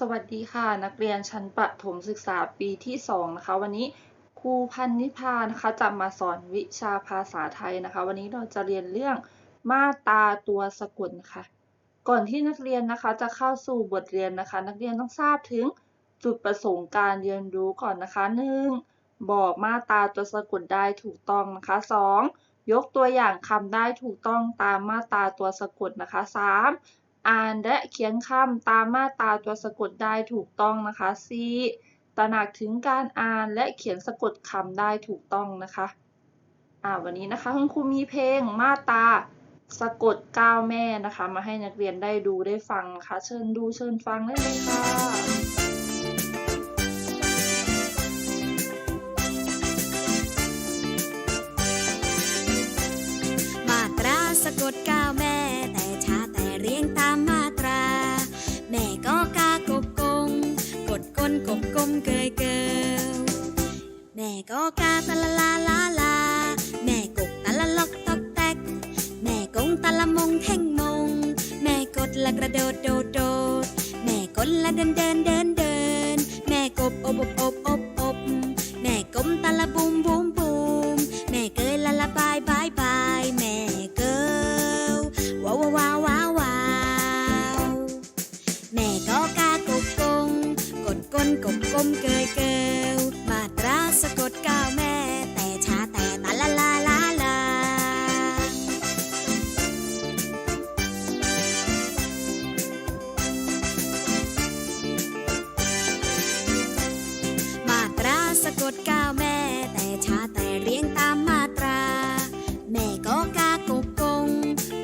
สวัสดีค่ะนักเรียนชั้นประถมศึกษาปีที่2นะคะวันนี้ครูพันนิพานะคะจะมาสอนวิชาภาษาไทยนะคะ วันนี้เราจะเรียนเรื่องมาตาตัวสะกดนะคะก่อนที่นักเรียนนะคะจะเข้าสู่บทเรียนนะคะ นักเรียนต้องทราบถึงจุดประสงค์การเรียนรู้ก่อนนะคะหนึ่งบอกมาตาตัวสะกดได้ถูกต้องนะคะสองยกตัวอย่างคำได้ถูกต้องตามมาตาตัวสะกดนะคะสาม อ่านและเขียนคำตามมาตราตัวสะกดได้ถูกต้องนะคะ C ตระหนักถึงการอ่านและเขียนสะกดคำได้ถูกต้องนะคะอ่าวันนี้นะคะคุณครูมีเพลงมาตราสะกดก้าวแม่นะคะ มาให้นักเรียนได้ดูได้ฟังนะคะ เชิญดูเชิญฟังได้เลยค่ะ ม่ก็กาตะละลาลาลา แม่กกตะละล็อกตอกแตก แม่กงตะละมงเท่งมง แม่กดละกระโดดโดดโดด แม่กลละเดินเดินเดินเดิน แม่กบอบอบอบอบอบแม่กมตะละบุมบุมบุมแม่เกยละละบายบายบายแม่เกลว้าวว้าวว้าวว้าวแม่ก็กากบกงกดก้นกบกลมเกยเกล สะกดก้าวแม่ แต่ช้าแต่ตาละลาลาลา มาตราสะกดก้าวแม่ แต่ช้าแต่เรียงตามมาตรา แม่ก็กากบกง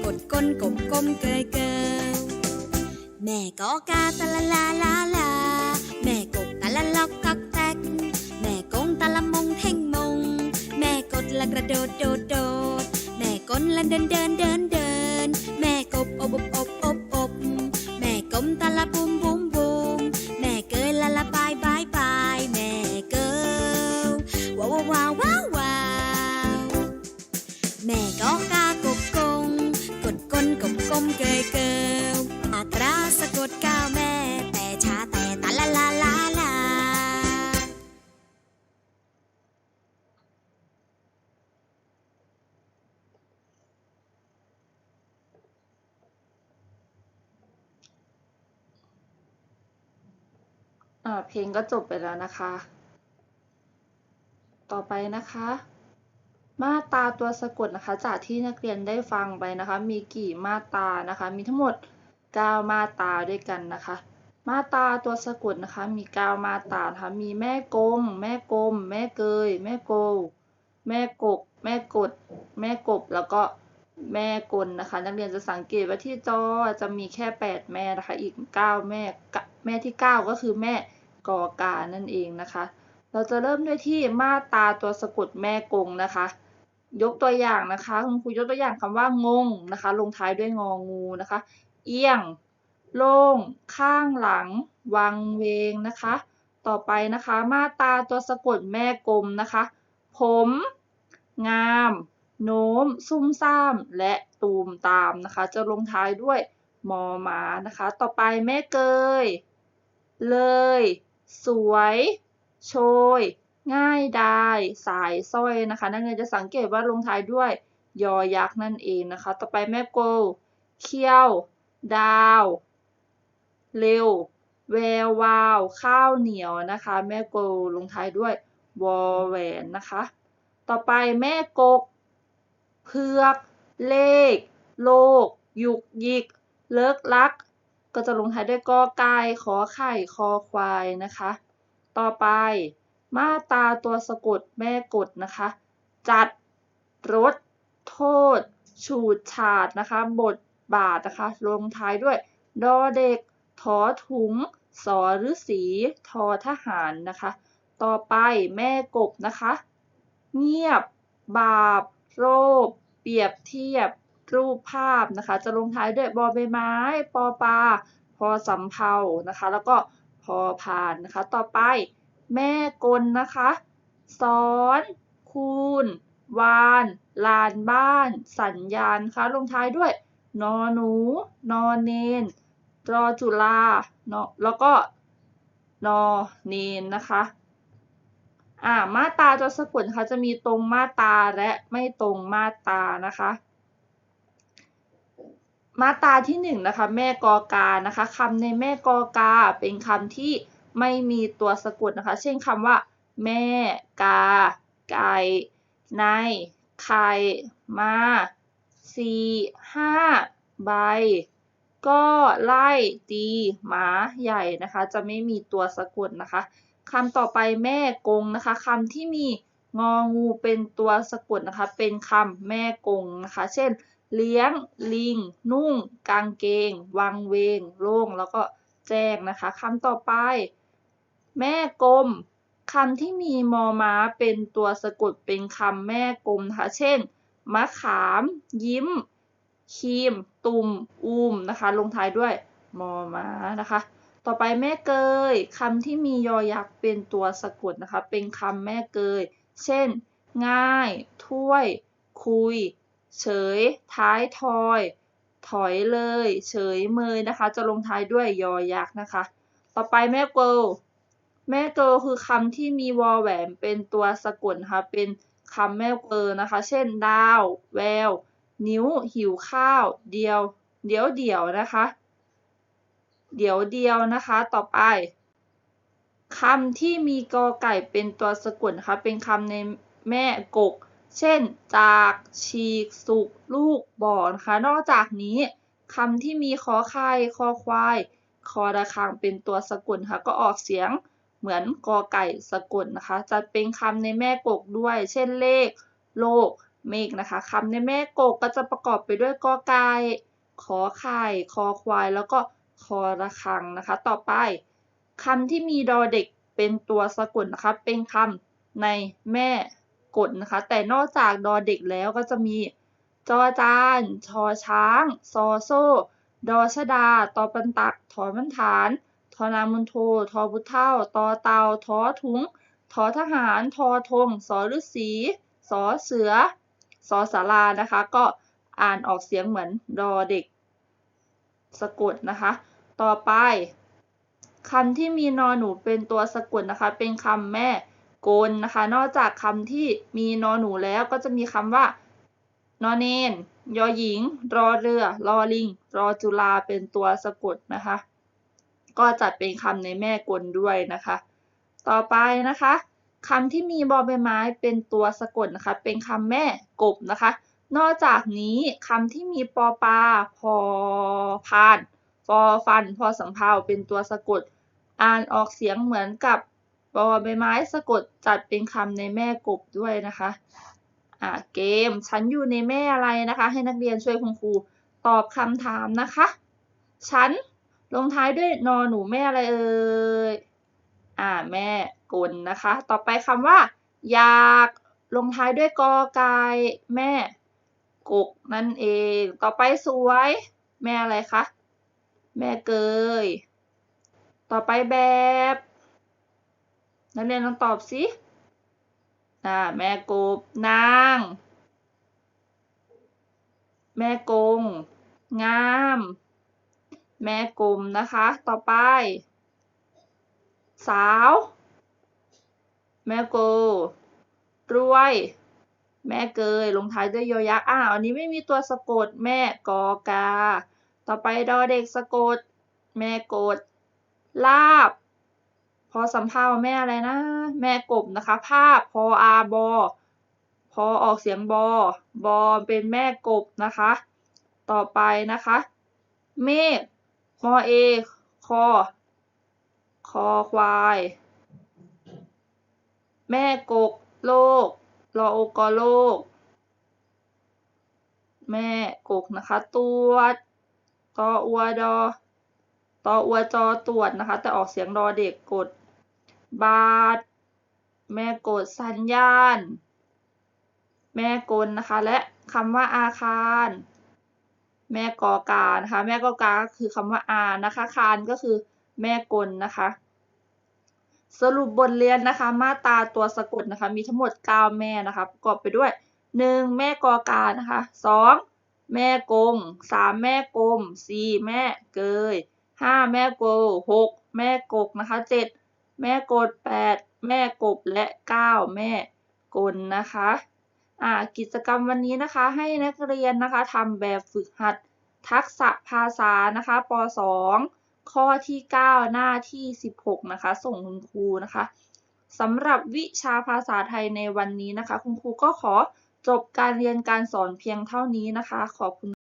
กดก้นกบกลมเกยเกลแม่ก็กาตะละลาลาลาแม่กกตะละล็อกก๊อก ละกระโดดโดดโดดแม่กลละเดินเดินเดินเดินแม่กบอบอบอบอบอบแม่กลมตาละบุมบุ อ่าเพลงก็จบไปแล้วนะคะ ต่อไปนะคะ มาตราตัวสะกดนะคะ จากที่นักเรียนได้ฟังไปนะคะ มีกี่มาตรานะคะ มีทั้งหมด 9 มาตราด้วยกันนะคะ มาตราตัวสะกดนะคะ มี 9 มาตรานะคะ มีแม่กงแม่กลมแม่เกย แม่โกแม่กกแม่กด แม่กบ แล้วก็แม่กลนะคะ นักเรียนจะสังเกตว่าที่จอจะมีแค่ 8 แม่นะคะ อีก 9 แม่ แม่ที่ 9 ก็คือแม่ กอกานั่นเองนะคะ เราจะเริ่มด้วยที่มาตาตัวสะกดแม่กงนะคะ ยกตัวอย่างนะคะคุณครูยกตัวอย่างคำว่างงนะคะ ลงท้ายด้วยงองูนะคะ เอียง โล่ง ข้างหลัง วังเวงนะคะ ต่อไปนะคะ มาตาตัวสะกดแม่กลมนะคะ ผม งาม โน้ม ซุ่มซ่าม และตูมตามนะคะ จะลงท้ายด้วยมอมานะคะ ต่อไปแม่เกย เลย สวย โชย ง่ายดายสายสร้อยนะคะ นักเรียนจะสังเกตว่าลงท้ายด้วยยอยักษ์นั่นเองนะคะ ต่อไปแม่โกเคี้ยว ดาว เร็ว แวววาว ข้าวเหนียวนะคะ แม่โกลงท้ายด้วยวอแหวนนะคะ ต่อไปแม่กก เพือก เลข โลก ยุกยิก เลิกลัก ก็จะลงท้ายด้วยกอไก่ขอไข่คอควายนะคะ ต่อไปมาตาตัวสะกดแม่กดนะคะ จัดรถโทษ ฉูดฉาดนะคะ บทบาทนะคะ ลงท้ายด้วย ดอเด็กถอถุง สอฤษีทอทหารนะคะ ต่อไปแม่กบนะคะ เงียบ บาป โรคเปรียบเทียบ รูปภาพนะคะ จะลงท้ายด้วยบอใบไม้ปอปลาพอสำเภานะคะ แล้วก็พอพานนะคะ ต่อไปแม่กลนะคะสอนคูณวาน ลานบ้าน สัญญาณะคะลงท้ายด้วยนอหนู นอนเนนรอจุฬาเนาะแล้วก็นอเนนนะคะอ่ามาตาตัวสะกดะคะจะมีตรงมาตาและไม่ตรงมาตานะคะ มาตราที่หนึ่งนะคะแม่กอกานะคะคำในแม่กอกาเป็นคำที่ไม่มีตัวสะกดนะคะ เช่นคำว่า แม่กา ไก่ในไข่มาสี่ห้าใบ ก็ไล่ตีหมาใหญ่นะคะ จะไม่มีตัวสะกดนะคะคำต่อไปแม่กงนะคะคำที่มีงองูเป็นตัวสะกดนะคะ เป็นคำแม่กงนะคะ เช่น เลี้ยง ลิง นุ่ง กางเกง วังเวง โล่ง แล้วก็แจ้งนะคะคำต่อไป แม่กลมคำที่มีมอม้าเป็นตัวสะกดเป็นคำแม่กลมนะคะ เช่น มะขาม ยิ้มครีม ตุ่มอูมนะคะ ลงท้ายด้วยมอม้านะคะ ต่อไปแม่เกยคำที่มียอยักษ์เป็นตัวสะกดนะคะ เป็นคำแม่เกย เช่น ง่าย ถ้วย คุย เฉย ท้ายทอย ถอยเลย เฉยเมยนะคะ จะลงท้ายด้วยยอยักษ์นะคะ ต่อไปแม่เกลแม่เกลคือคำที่มีวอแหวนเป็นตัวสะกดนะคะเป็นคำแม่เกิลนะคะ เช่น ดาว แวว นิ้ว หิวข้าว เดียว เดี๋ยวเดี๋ยวนะคะ เดี๋ยวเดียวนะคะ ต่อไปคำที่มีกอไก่เป็นตัวสะกดนะคะเป็นคำในแม่กก เช่น จากฉีก สุก ลูก บ่อนะคะนอกจากนี้คำที่มีขอไข่คอควาย คอระฆังเป็นตัวสะกดค่ะก็ออกเสียงเหมือนกอไก่สะกดนะคะ จะเป็นคำในแม่กกด้วย เช่นเลข โลก เมฆนะคะคำในแม่กกก็จะประกอบไปด้วยกอไก่ขอไข่คอควาย แล้วก็คอระฆังนะคะ ต่อไปคำที่มีดอเด็กเป็นตัวสะกดนะคะ เป็นคำในแม่ กดนะคะ แต่นอกจากดอเด็กแล้วก็จะมีจอจานชอช้าง ซอโซ่ ดอชดา ตอปันตัก ถอมันฐานทอนามุนโท ทอบุเท่า ตอเตาทอถุง ทอทหาร ทอธง สอฤาษีสอเสือ สอสารานะคะ ก็อ่านออกเสียงเหมือนดอเด็ก สะกดนะคะ ต่อไปคำที่มีนอหนูเป็นตัวสะกดนะคะ เป็นคำแม่ กลนะคะ นอกจากคำที่มีนอหนูแล้วก็จะมีคำว่านอเนนยอหญิง รอเรือ รอลิง รอจุลาเป็นตัวสะกดนะคะ ก็จัดเป็นคำในแม่กลด้วยนะคะ ต่อไปนะคะคำที่มีบอใบไม้เป็นตัวสะกดนะคะ เป็นคำแม่กบนะคะ นอกจากนี้คำที่มีปอปลาพอพานฟอฟัน พอสำเพาเป็นตัวสะกด อ่านออกเสียงเหมือนกับ บอใบไม้สะกดจัดเป็นคำในแม่กบด้วยนะคะอ่าเกมฉันอยู่ในแม่อะไรนะคะ ให้นักเรียนช่วยคุณครูตอบคำถามนะคะ ฉันลงท้ายด้วยนอหนูแม่อะไรเอ่ยอ่าแม่กลนะคะ ต่อไปคำว่า อยากลงท้ายด้วยกอไก่แม่กกนั่นเอง ต่อไปสวย แม่อะไรคะ แม่เกย ต่อไปแบบ นักเรียนลองตอบสิอ่าแม่กบนาง แม่กง งาม แม่กลมนะคะ ต่อไป สาว แม่โก รวย แม่เกย ลงท้ายด้วยยอยักษ์อ่าว อันนี้ไม่มีตัวสะกด แม่กอกา ต่อไปดอเด็กสะกด แม่กด ลาบ พอสำเพาแม่อะไรนะ แม่กบนะคะภาพพออาบอพอออกเสียงบอบอเป็นแม่กบนะคะ ต่อไปนะคะ เมฆมอเอคอคอควาย แม่กกโลกรอโอกอโลก แม่กกนะคะตรวจตออัวดอตออัวจอตรวจนะคะ แต่ออกเสียงดอเด็กกด บาท แม่กดสัญญาณ แม่กลนะคะ และคำว่าอาคาร แม่กอกานะคะแม่กอการก็คือคำว่าอานะคะคารก็คือแม่กลนะคะ สรุปบทเรียนนะคะ มาตราตัวสะกดนะคะ มีทั้งหมด 9 แม่นะคะประกอบไปด้วย 1. แม่กอกานะคะ 2. แม่กง 3. แม่กลม 4. แม่เกย 5. แม่โก 6. แม่กกนะคะ 7. แม่กด 8 แม่กบและ 9 แม่กลนะคะอ่ากิจกรรมวันนี้นะคะให้นักเรียนนะคะทำแบบฝึกหัดทักษะภาษานะคะป .2 ข้อที่ 9 หน้าที่ 16 นะคะ ส่งคุณครูนะคะสำหรับวิชาภาษาไทยในวันนี้นะคะ คุณครูก็ขอจบการเรียนการสอนเพียงเท่านี้นะคะ ขอบคุณ